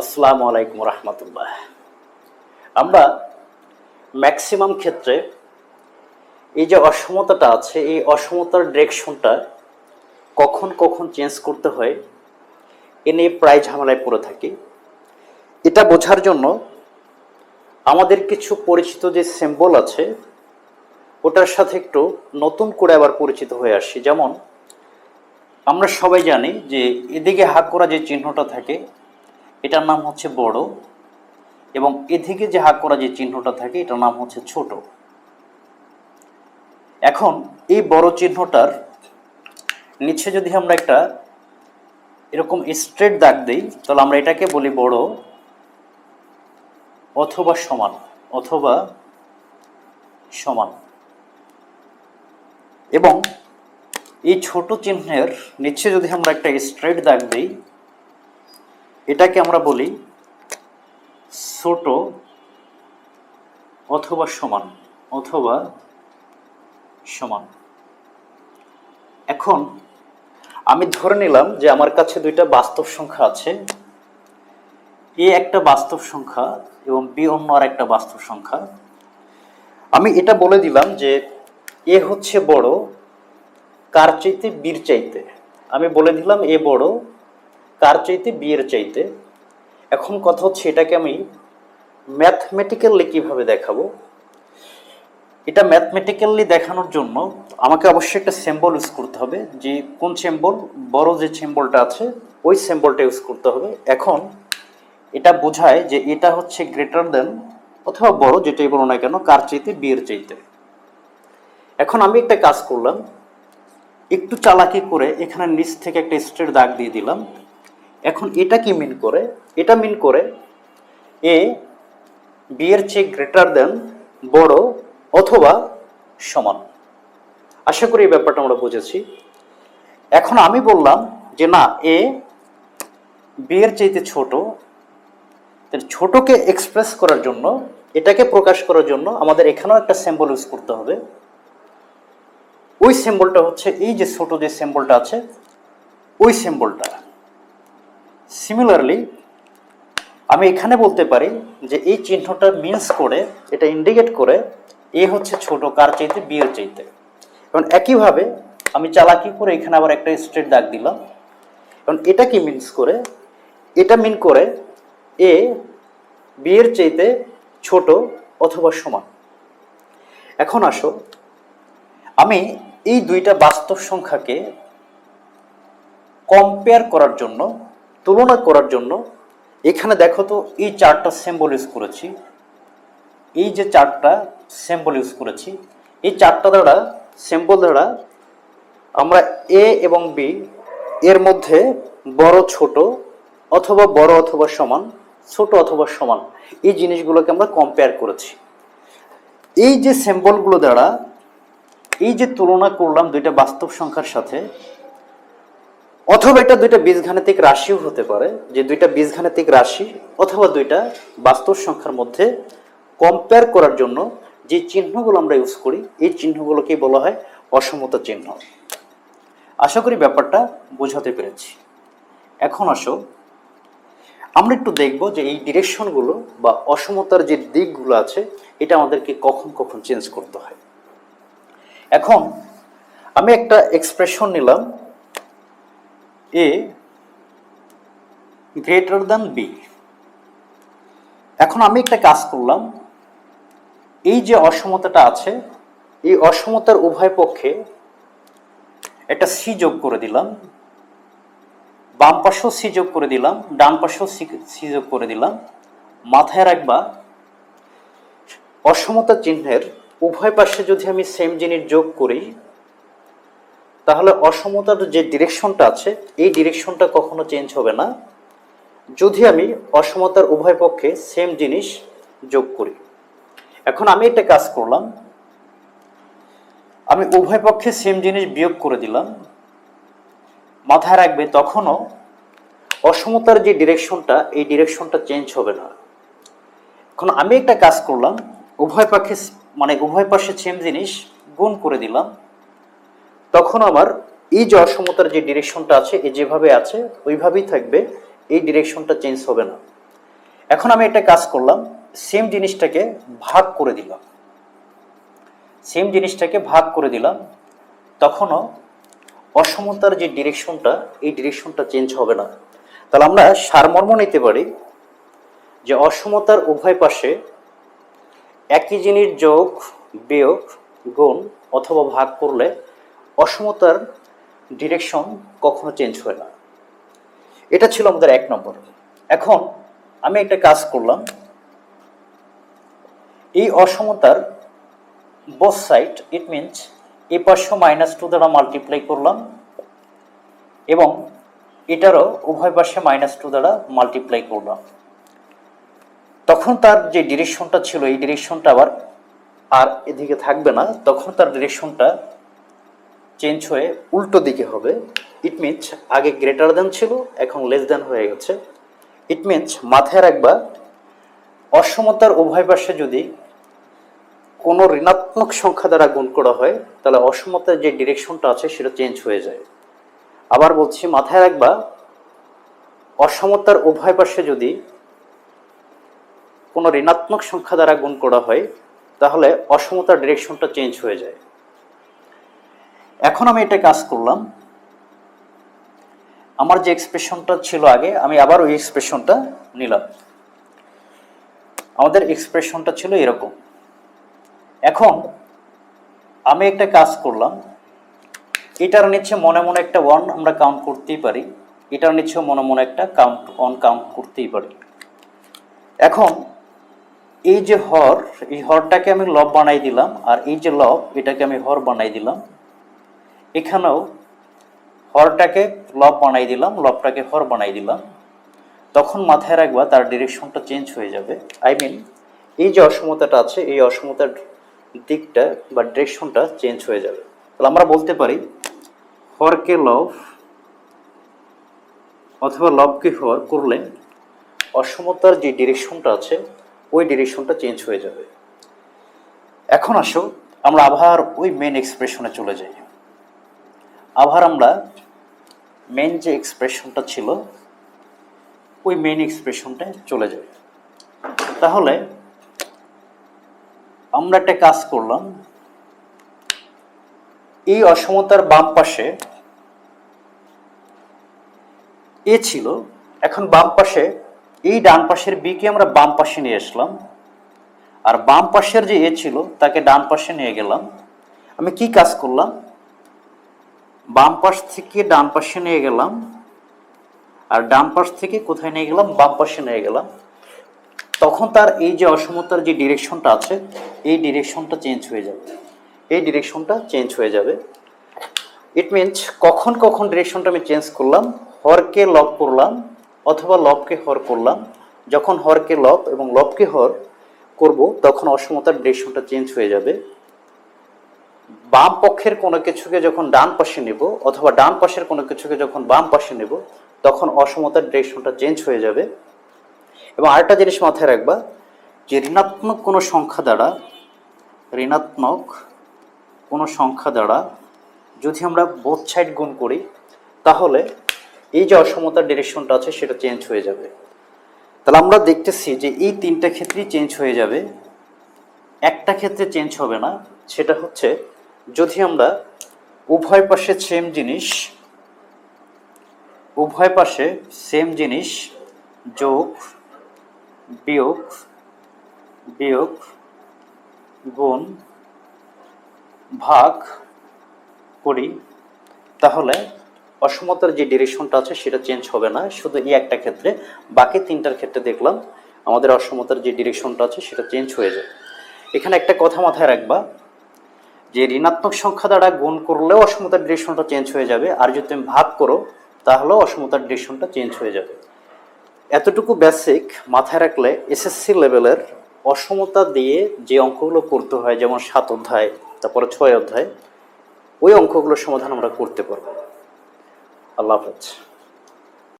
আসসালামু আলাইকুম রহমতুল্লাহ। আমরা ম্যাক্সিমাম ক্ষেত্রে এই যে অসমতাটা আছে, এই অসমতার ডিরেকশনটা কখন কখন চেঞ্জ করতে হয়, এ নিয়ে প্রায় ঝামেলায় পড়ে থাকি। এটা বোঝার জন্য আমাদের কিছু পরিচিত যে সিম্বল আছে, ওটার সাথে একটু নতুন করে আবার পরিচিত হয়ে আসি। যেমন আমরা সবাই জানি যে এদিকে হাত করা যে চিহ্নটা থাকে এটার নাম হচ্ছে বড় এবং এ থেকে যে হাত করা যে চিহ্নটা থাকে, এটার নাম হচ্ছে ছোট। এখন এই বড় চিহ্নটার নিচে যদি আমরা একটা এরকম স্ট্রেট দাগ দিই, তাহলে আমরা এটাকে বলি বড় অথবা সমান অথবা সমান। এবং এই ছোট চিহ্নের নিচে যদি আমরা একটা স্ট্রেট দাগ দিই এটাকে আমরা বলি ছোট অথবা সমান অথবা সমান। এখন আমি ধরে নিলাম যে আমার কাছে দুইটা বাস্তব সংখ্যা আছে। এ একটা বাস্তব সংখ্যা এবং বি অন্য আর একটা বাস্তব সংখ্যা। আমি এটা বলে দিলাম যে এ হচ্ছে বড়, কার চাইতে বীর চাইতে। আমি বলে দিলাম এ বড় কার চাইতে? বিয়ের চাইতে। এখন কথা হচ্ছে এটাকে আমি ম্যাথমেটিক্যালি কীভাবে দেখাবো? এটা ম্যাথমেটিক্যালি দেখানোর জন্য আমাকে অবশ্যই একটা সিম্বল ইউজ করতে হবে যে কোন সিম্বল বড় যে সিম্বলটা আছে, ওই সিম্বলটা ইউজ করতে হবে। এখন এটা বোঝায় যে এটা হচ্ছে গ্রেটার দেন অথবা বড় যেটাই বলো না কেন, কার চাইতে? বিয়ের চাইতে। এখন আমি একটা কাজ করলাম। একটু চালাকি করে এখানে নিচ থেকে একটা স্ট্রেট দাগ দিয়ে দিলাম। এখন এটা কি মিন করে? এটা মিন করে এ বিয়ের চেয়ে গ্রেটার দেন বড় অথবা সমান। আশা করি এই ব্যাপারটা আমরা বুঝেছি। এখন আমি বললাম যে না এ বিয়ের চাইতে ছোট। ছোটকে এক্সপ্রেস করার জন্য, এটাকে প্রকাশ করার জন্য আমাদের এখানেও একটা সিম্বল ইউজ করতে হবে। ওই সিম্বলটা হচ্ছে এই যে ছোট যে সিম্বলটা আছে, ওই সিম্বলটা সিমিলারলি আমি এখানে বলতে পারি যে এই চিহ্নটা মিন্স করে, এটা ইন্ডিকেট করে এ হচ্ছে ছোট, কার চাইতে বিয়ের চাইতে। এবং একইভাবে আমি চালাকি করে এখানে আবার একটা স্ট্রেট দাগ দিলাম। এবং এটা কি মিন্স করে, এটা মিন করে এ বিয়ের চাইতে ছোট অথবা সমান। এখন আসো, আমি এই দুইটা বাস্তব সংখ্যাকে কম্পেয়ার করার জন্য তুলনা করার জন্য, এখানে দেখো তো এই চারটা সিম্বল ইউজ করেছি। এই যে চারটা সিম্বল ইউজ করেছি, এই চারটা দ্বারা সিম্বল দ্বারা আমরা এ এবং বি এর মধ্যে বড়, ছোট অথবা বড় অথবা সমান, ছোট অথবা সমান এই জিনিসগুলোকে আমরা কম্পেয়ার করেছি। এই যে সিম্বলগুলো দ্বারা, এই যে তুলনা করলাম দুইটা বাস্তব সংখ্যার সাথে অথবা এটা দুইটা বীজগাণিতিক রাশিও হতে পারে, যে দুইটা বীজগাণিতিক রাশি অথবা দুইটা বাস্তব সংখ্যার মধ্যে কম্পেয়ার করার জন্য যে চিহ্নগুলো আমরা ইউজ করি, এই চিহ্নগুলোকেই বলা হয় অসমতা চিহ্ন। আশা করি ব্যাপারটা বোঝাতে পেরেছি। এখন আসো, আমরা একটু দেখব যে এই ডিরেকশনগুলো বা অসমতার যে দিকগুলো আছে, এটা আমাদেরকে কখন কখন চেঞ্জ করতে হয়। এখন আমি একটা এক্সপ্রেশন নিলাম এ গ্রেটার দ্যান বি এখন আমি একটা কাজ করলাম, এই যে অসমতাটা আছে, এই অসমতার উভয় পক্ষে একটা সি যোগ করে দিলাম, বাম পাশেও সি যোগ করে দিলাম, ডান পাশেও সি যোগ করে দিলাম। মাথায় রাখবা, অসমতা চিহ্নের উভয় পাশে যদি আমি সেম জিনিস যোগ করি তাহলে অসমতার যে ডিরেকশনটা আছে, এই ডিরেকশনটা কখনো চেঞ্জ হবে না। যদি আমি অসমতার উভয় পক্ষে সেম জিনিস যোগ করি। এখন আমি একটা কাজ করলাম। আমি উভয় পক্ষে সেম জিনিস বিয়োগ করে দিলাম। মাথায় রাখবে, তখনও অসমতার যে ডিরেকশনটা এই ডিরেকশনটা চেঞ্জ হবে না। এখন আমি একটা কাজ করলাম, উভয় পক্ষে মানে উভয় পাশে সেম জিনিস গুণ করে দিলাম। তখন আমার এই যে অসমতার যে ডিরেকশনটা আছে এই যেভাবে আছে, ওইভাবেই থাকবে, এই ডিরেকশনটা চেঞ্জ হবে না। এখন আমি একটা কাজ করলাম, সেম জিনিসটাকে ভাগ করে দিলাম। সেম জিনিসটাকে ভাগ করে দিলাম, তখনও অসমতার যে ডিরেকশনটা, এই ডিরেকশনটা চেঞ্জ হবে না। তাহলে আমরা সারমর্ম নিতে পারি যে অসমতার উভয় পাশে একই জিনিস যোগ, বিয়োগ, গুণ অথবা ভাগ করলে অসমতার ডিরেকশন কখনো চেঞ্জ হয় না। এটা ছিল আমাদের এক নম্বর। এখন আমি একটা কাজ করলাম। এই অসমতার বস সাইড ইট মিনস এ পাঁচশো মাইনাস টু দ্বারা মাল্টিপ্লাই করলাম এবং এটারও উভয় পাশে মাইনাস টু দ্বারা মাল্টিপ্লাই করলাম। তখন তার যে ডিরেকশনটা ছিল, এই ডিরেকশনটা আবার আর এদিকে থাকবে না। তখন তার ডিরেকশনটা চেঞ্জ হয়ে উল্টো দিকে হবে। ইট মিনস আগে গ্রেটার দেন ছিল, এখন লেস দেন হয়ে গেছে। ইট মিনস মাথায় রাখবা, অসমতার উভয় পাশে যদি কোনো ঋণাত্মক সংখ্যা দ্বারা গুণ করা হয়, তাহলে অসমতার যে ডিরেকশনটা আছে, সেটা চেঞ্জ হয়ে যায়। আবার বলছি, মাথায় রাখবা, অসমতার উভয় পাশে যদি কোনো ঋণাত্মক সংখ্যা দ্বারা গুণ করা হয়, তাহলে অসমতার ডিরেকশনটা চেঞ্জ হয়ে যায়। এখন আমি এটা কাজ করলাম। আমার যে এক্সপ্রেশনটা ছিল আগে, আমি আবার ওই এক্সপ্রেশনটা নিলাম। আমাদের এক্সপ্রেশনটা ছিল এরকম। এখন আমি একটা কাজ করলাম। এটার নিচে মনে মনে একটা ওয়ান আমরা কাউন্ট করতেই পারি। এটার নিচে মনে মনে একটা কাউন্ট অন কাউন্ট করতেই পারি। এখন এই যে হর, এই হরটাকে আমি লব বানাই দিলাম, আর এই যে লব এটাকে আমি হর বানাই দিলাম। এখানেও হরটাকে লব বানাই দিলাম, লবটাকে হর বানাই দিলাম। তখন মাথায় রাখবা তার ডিরেকশনটা চেঞ্জ হয়ে যাবে। আই মিন এই যে অসমতাটা আছে, এই অসমতার দিকটা বা ডিরেকশনটা চেঞ্জ হয়ে যাবে। তাহলে আমরা বলতে পারি, হরকে লব অথবা লবকে হর করলে অসমতার যে ডিরেকশনটা আছে, ওই ডিরেকশনটা চেঞ্জ হয়ে যাবে। এখন আসো, আমরা আবার ওই মেন এক্সপ্রেশনে চলে যাই। আবার আমরা মেন যে এক্সপ্রেশনটা ছিল, ওই মেন এক্সপ্রেশনটায় চলে যাই। তাহলে আমরা একটা কাজ করলাম, এই অসমতার বাম পাশে এ ছিল, এখন বাম পাশে এই ডান পাশের বিকে আমরা বাম পাশে নিয়ে আসলাম, আর বাম পাশের যে এ ছিল, তাকে ডান পাশে নিয়ে গেলাম। আমি কি কাজ করলাম? বাম পাশ থেকে ডান পাশে নিয়ে গেলাম। আর ডান পাশ থেকে কোথায় নিয়ে গেলাম? বাম পাশে নিয়ে গেলাম। তখন তার এই যে অসমতার যে ডিরেকশনটা আছে, এই ডিরেকশনটা চেঞ্জ হয়ে যাবে। এই ডিরেকশনটা চেঞ্জ হয়ে যাবে। ইট মিনস কখন কখন ডিরেকশনটা আমি চেঞ্জ করলাম? হরকে লব করলাম অথবা লবকে হর করলাম। যখন হরকে লব এবং লবকে হর করব, তখন অসমতার ডিরেকশনটা চেঞ্জ হয়ে যাবে। বাম পক্ষের কোনো কিছুকে যখন ডান পাশে নেব অথবা ডান পাশের কোনো কিছুকে যখন বাম পাশে নেব, তখন অসমতার ডিরেকশনটা চেঞ্জ হয়ে যাবে। এবং আরেকটা জিনিস মাথায় রাখবা যে ঋণাত্মক কোনো সংখ্যা দ্বারা, ঋণাত্মক কোনো সংখ্যা দ্বারা যদি আমরা বোথ সাইড গুণ করি, তাহলে এই যে অসমতার ডিরেকশনটা আছে সেটা চেঞ্জ হয়ে যাবে। তাহলে আমরা দেখতেছি যে এই তিনটা ক্ষেত্রেই চেঞ্জ হয়ে যাবে। একটা ক্ষেত্রে চেঞ্জ হবে না, সেটা হচ্ছে যদি আমরা উভয় পাশে সেম জিনিস, উভয় পাশে সেম জিনিস, যোগ, বিয়োগ বিয়োগ, গুণ, ভাগ করি, তাহলে অসমতার যে ডিরেকশনটা আছে সেটা চেঞ্জ হবে না। শুধু এই একটা ক্ষেত্রে, বাকি তিনটার ক্ষেত্রে দেখলাম আমাদের অসমতার যে ডিরেকশনটা আছে সেটা চেঞ্জ হয়ে যায়। এখানে একটা কথা মাথায় রাখবা যে ঋণাত্মক সংখ্যা দ্বারা গুণ করলেও অসমতার ডিরেকশনটা চেঞ্জ হয়ে যাবে। আর যদি তুমি ভাগ করো, তাহলেও অসমতার ডিরেকশনটা চেঞ্জ হয়ে যাবে। এতটুকু বেসিক মাথায় রাখলে এসএসসি লেভেলের অসমতা দিয়ে যে অঙ্কগুলো করতে হয়, যেমন সাত অধ্যায়, তারপরে ছয় অধ্যায়, ওই অঙ্কগুলোর সমাধান আমরা করতে পারব। আল্লাহ হাফেজ।